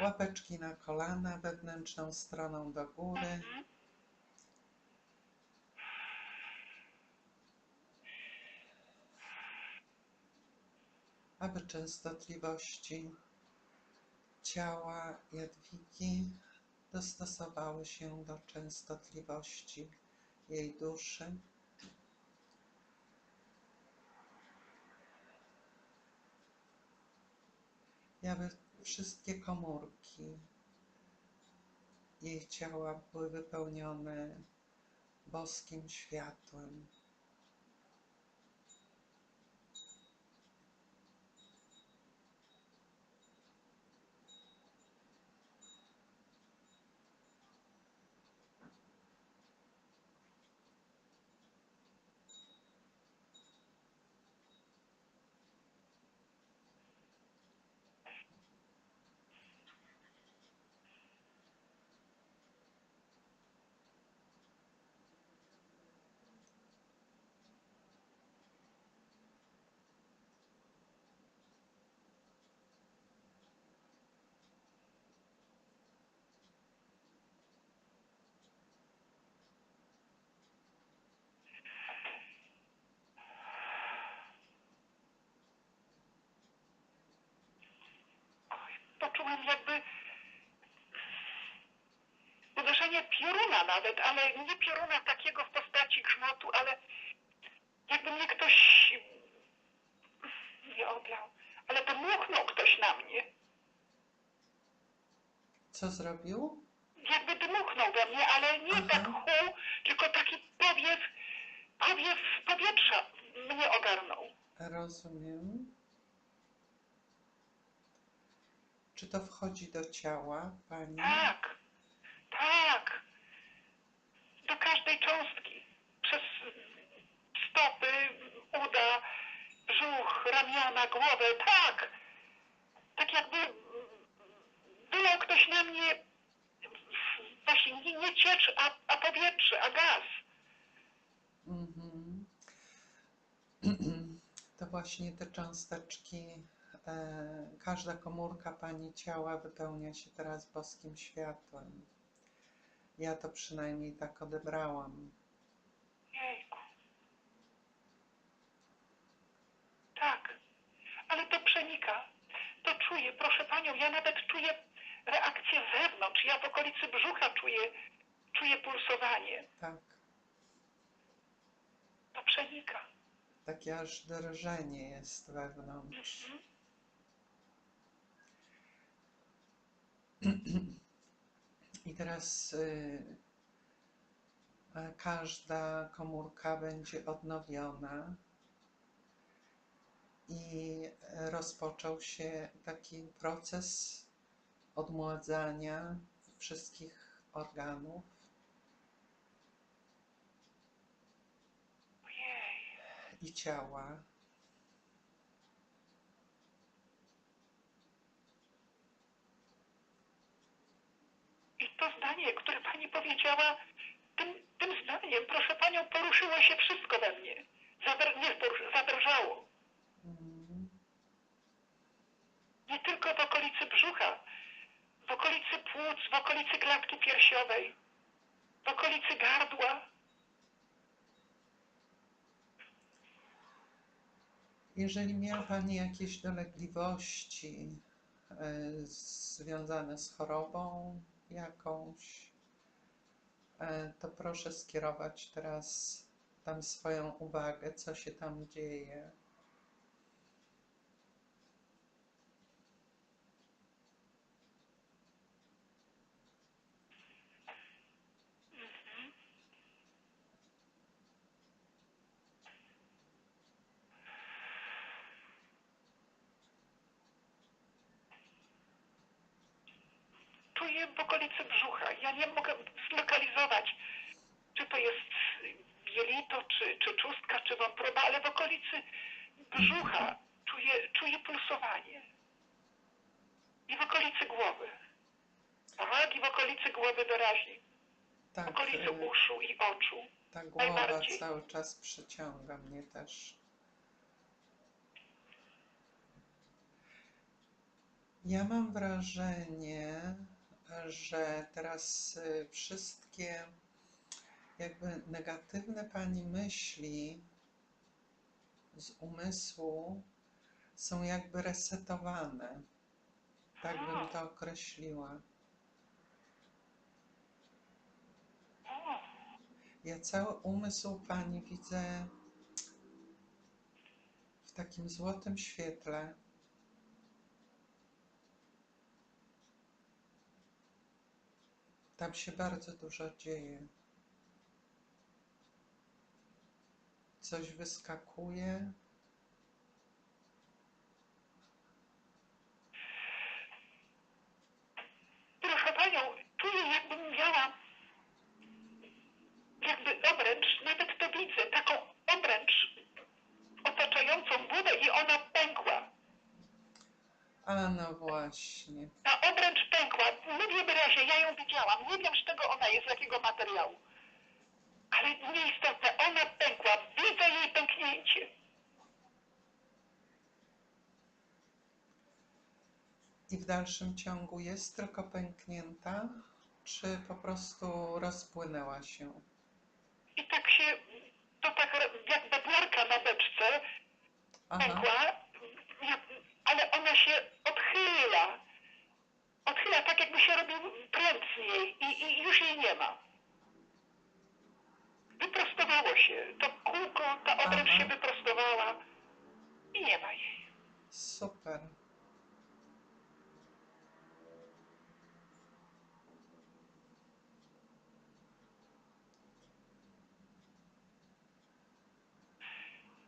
Łapeczki na kolana, wewnętrzną stroną do góry. Aby częstotliwości ciała Jadwigi dostosowały się do częstotliwości jej duszy. Aby wszystkie komórki jej ciała były wypełnione boskim światłem. Pioruna nawet, ale nie pioruna takiego w postaci grzmotu, ale jakby mnie ktoś nie oblał, ale dmuchnął ktoś na mnie. Co zrobił? Jakby dmuchnął we mnie, ale nie Aha. tak hu, tylko taki powiew, powiew powietrza mnie ogarnął. Rozumiem. Czy to wchodzi do ciała pani? Tak, tak. Ramiona, głowę. Tak. Tak jakby wylał ktoś na mnie właśnie nie, nie ciecz, a, a powietrze, a gaz. Mhm. To właśnie te cząsteczki, e, każda komórka pani ciała wypełnia się teraz boskim światłem. Ja to przynajmniej tak odebrałam. Jejku. Tak, ale to przenika. To czuję, proszę panią, ja nawet czuję reakcję z zewnątrz. Ja w okolicy brzucha czuję, czuję pulsowanie. Tak, To przenika. takie aż drżenie jest wewnątrz. Mhm. I teraz y, każda komórka będzie odnowiona i rozpoczął się taki proces odmładzania wszystkich organów. I ciała. I to zdanie, które pani powiedziała, tym, tym zdaniem, proszę panią, poruszyło się wszystko we mnie. Zadr, nie, zadrżało. Mm, Nie tylko w okolicy brzucha, w okolicy płuc, w okolicy klatki piersiowej, w okolicy gardła. Jeżeli miała Pani jakieś dolegliwości e, związane z chorobą jakąś, e, to proszę skierować teraz tam swoją uwagę, co się tam dzieje. Czuję w okolicy brzucha. Ja nie mogę zlokalizować, czy to jest jelito, czy, czy czustka, czy wątroba, ale w okolicy brzucha czuję, czuję pulsowanie. I w okolicy głowy. Tak, i w okolicy głowy wyraźnie. W Tak, okolicy e, uszu i oczu. ta głowa cały czas przyciąga mnie też. Ja mam wrażenie, że teraz y, wszystkie jakby negatywne pani myśli z umysłu są jakby resetowane. Tak bym to określiła. Ja cały umysł pani widzę w takim złotym świetle. Tam się bardzo dużo dzieje. Coś wyskakuje. proszę panią, czuję jakbym miała jakby obręcz, nawet to widzę, taką obręcz otaczającą wodę i ona pękła. A no właśnie. Ta obręcz pękła. Mówię wyraźnie, ja ją widziałam. Nie wiem, z czego ona jest, z jakiego materiału. Ale nieistotne, ona pękła. Widzę jej pęknięcie. I w dalszym ciągu jest tylko pęknięta, czy po prostu rozpłynęła się? I tak się, to tak jak bednarka na beczce Aha, pękła, jak- ale ona się odchyla. Odchyla tak, jakby się z niej i, i już jej nie ma. Wyprostowało się. To kółko, ta obręcz Aha. się wyprostowała i nie ma jej. super.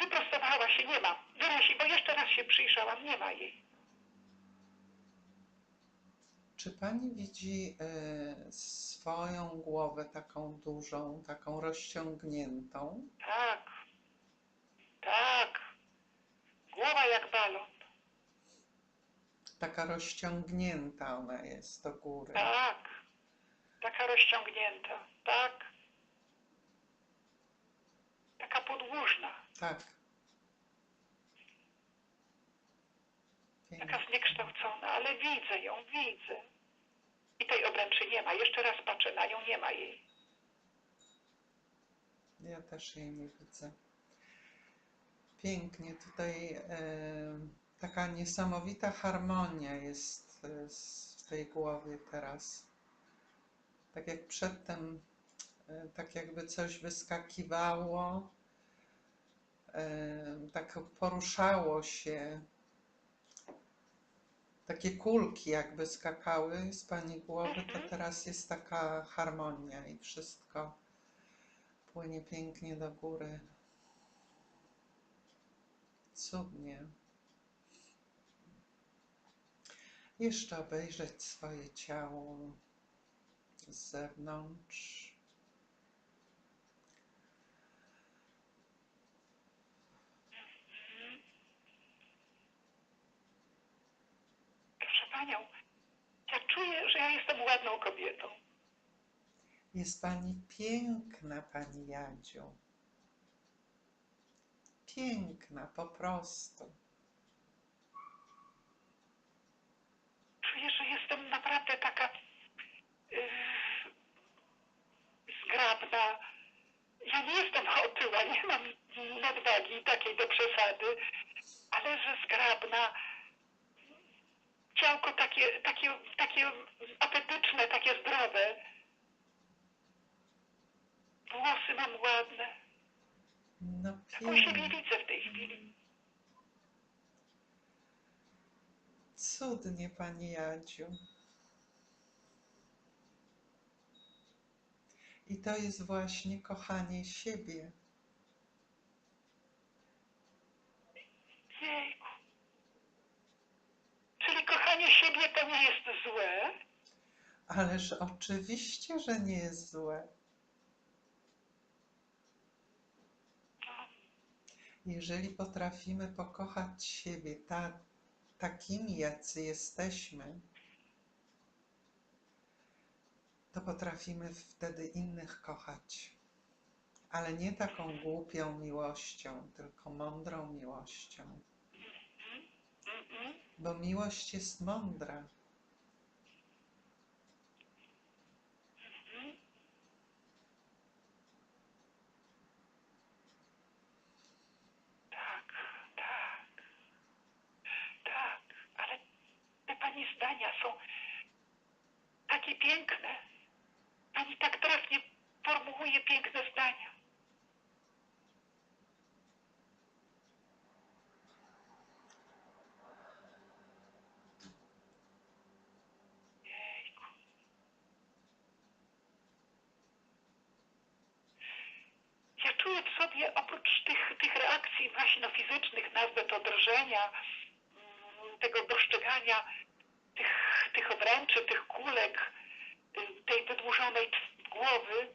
Wyprostowała się, nie ma. Wyraźnie, bo jeszcze raz się przyjrzałam, nie ma jej. Czy pani widzi e, swoją głowę taką dużą, taką rozciągniętą? Tak, tak. Głowa jak balon. Taka rozciągnięta ona jest do góry. Tak. Taka rozciągnięta. Tak. Taka podłużna. Tak. Pięknie. Taka zniekształcona, ale widzę ją, widzę. I tej obręczy nie ma. Jeszcze raz patrzę na nią, nie ma jej. Ja też jej nie widzę. Pięknie tutaj e, taka niesamowita harmonia jest e, w tej głowie teraz. Tak jak przedtem, e, tak jakby coś wyskakiwało, e, tak poruszało się. Takie kulki jakby skakały z pani głowy, to Mhm. teraz jest taka harmonia i wszystko płynie pięknie do góry. Cudnie. Jeszcze obejrzeć swoje ciało z zewnątrz. Proszę panią, ja czuję, że ja jestem ładną kobietą. Jest pani piękna, pani Jadziu. Piękna po prostu. Czuję, że jestem naprawdę taka yy, zgrabna. Ja nie jestem otyła, nie mam nadwagi takiej do przesady, ale że zgrabna. Ciałko takie, takie, takie apetyczne, takie zdrowe. Włosy mam ładne. No Taką siebie widzę w tej chwili. Cudnie, pani Jadziu. I to jest właśnie kochanie siebie. Jejku. Siebie to nie jest złe? Ależ oczywiście, że nie jest złe. Jeżeli potrafimy pokochać siebie ta, takimi, jacy jesteśmy, to potrafimy wtedy innych kochać. Ale nie taką głupią miłością, tylko mądrą miłością. Bo miłość jest mądra. Mhm. Tak, tak, tak, ale te pani zdania są takie piękne. Pani tak trafnie formułuje piękne zdania. Jejku. Ja sobie oprócz tych, tych reakcji właśnie no, fizycznych, nazwę to drżenia, mm, tego dostrzegania tych, tych obręczy, tych kulek, tej wydłużonej głowy,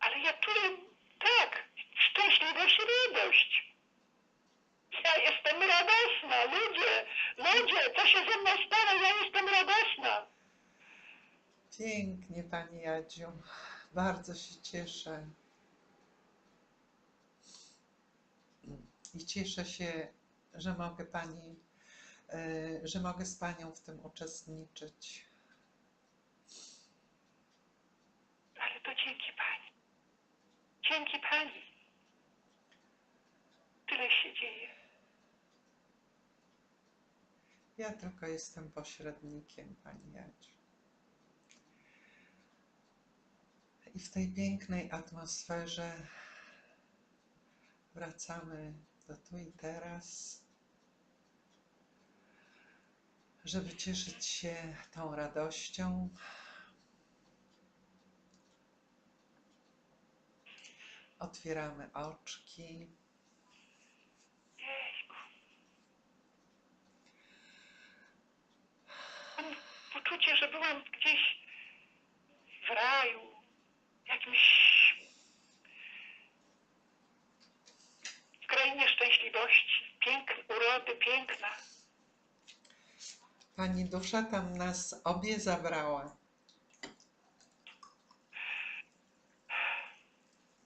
ale ja czuję tak, szczęśliwość i radość. Ja jestem radosna, ludzie, ludzie, co się ze mną stało, ja jestem radosna. Pięknie, Pani Jadziu. Bardzo się cieszę. I cieszę się, że mogę Pani, e, że mogę z Panią w tym uczestniczyć. Ale to dzięki Pani. Dzięki Pani. Tyle się dzieje. Ja tylko jestem pośrednikiem, Pani Jadziu. I w tej pięknej atmosferze wracamy do tu i teraz, żeby cieszyć się tą radością. Otwieramy oczki. Mam poczucie, że byłam gdzieś w raju, jakimś w krainie szczęśliwości, pięk, urody, piękna. Pani dusza tam nas obie zabrała.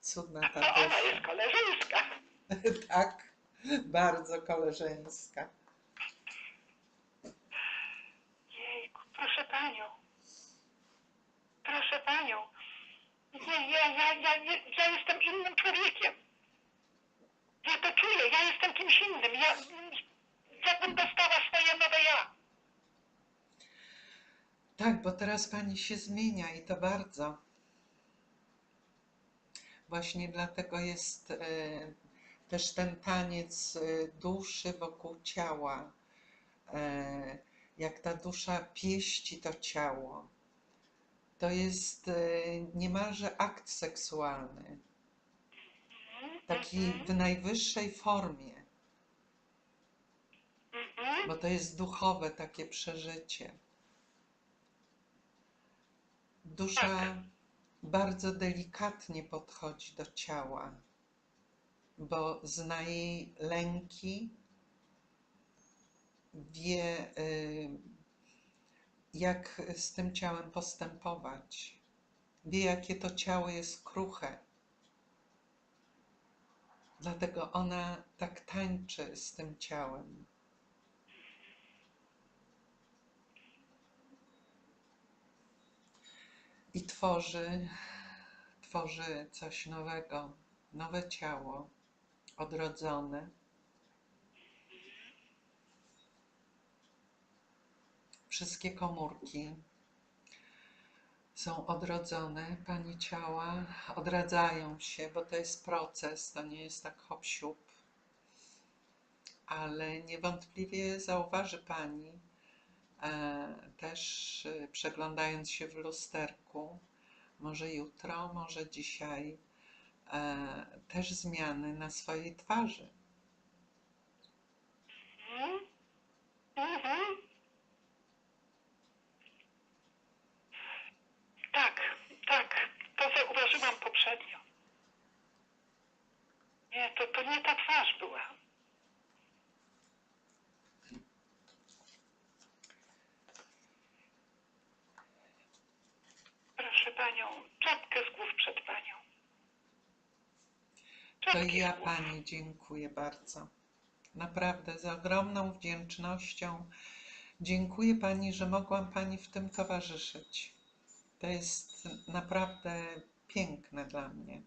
Cudna ta A ona jest koleżeńska. Tak, bardzo koleżeńska. Jejku, proszę panią. Proszę panią. Nie, ja, ja, ja, ja, ja jestem innym człowiekiem. Ja to czuję, ja jestem kimś innym. Ja, jakbym dostała swoje nowe ja. Tak, bo teraz pani się zmienia i to bardzo. Właśnie dlatego jest e, też ten taniec e, duszy wokół ciała. E, jak ta dusza pieści to ciało. To jest niemalże akt seksualny, taki w najwyższej formie, mhm. bo to jest duchowe takie przeżycie. Dusza Tak. bardzo delikatnie podchodzi do ciała, bo zna jej lęki, wie, y, jak z tym ciałem postępować, wie, jakie to ciało jest kruche. Dlatego ona tak tańczy z tym ciałem. i tworzy, tworzy coś nowego, nowe ciało, odrodzone. Wszystkie komórki są odrodzone, pani ciała odradzają się, bo to jest proces, to nie jest tak hop siup. Ale niewątpliwie zauważy pani, e, też e, przeglądając się w lusterku, może jutro, może dzisiaj, e, też zmiany na swojej twarzy. Mhm. Mhm. Tak, tak, to zauważyłam poprzednio. Nie, to, to nie ta twarz była. Proszę panią, czapkę z głów przed panią. To Czapki i ja pani dziękuję bardzo. Naprawdę z ogromną wdzięcznością Dziękuję Pani, że mogłam Pani w tym towarzyszyć. To jest naprawdę piękne dla mnie.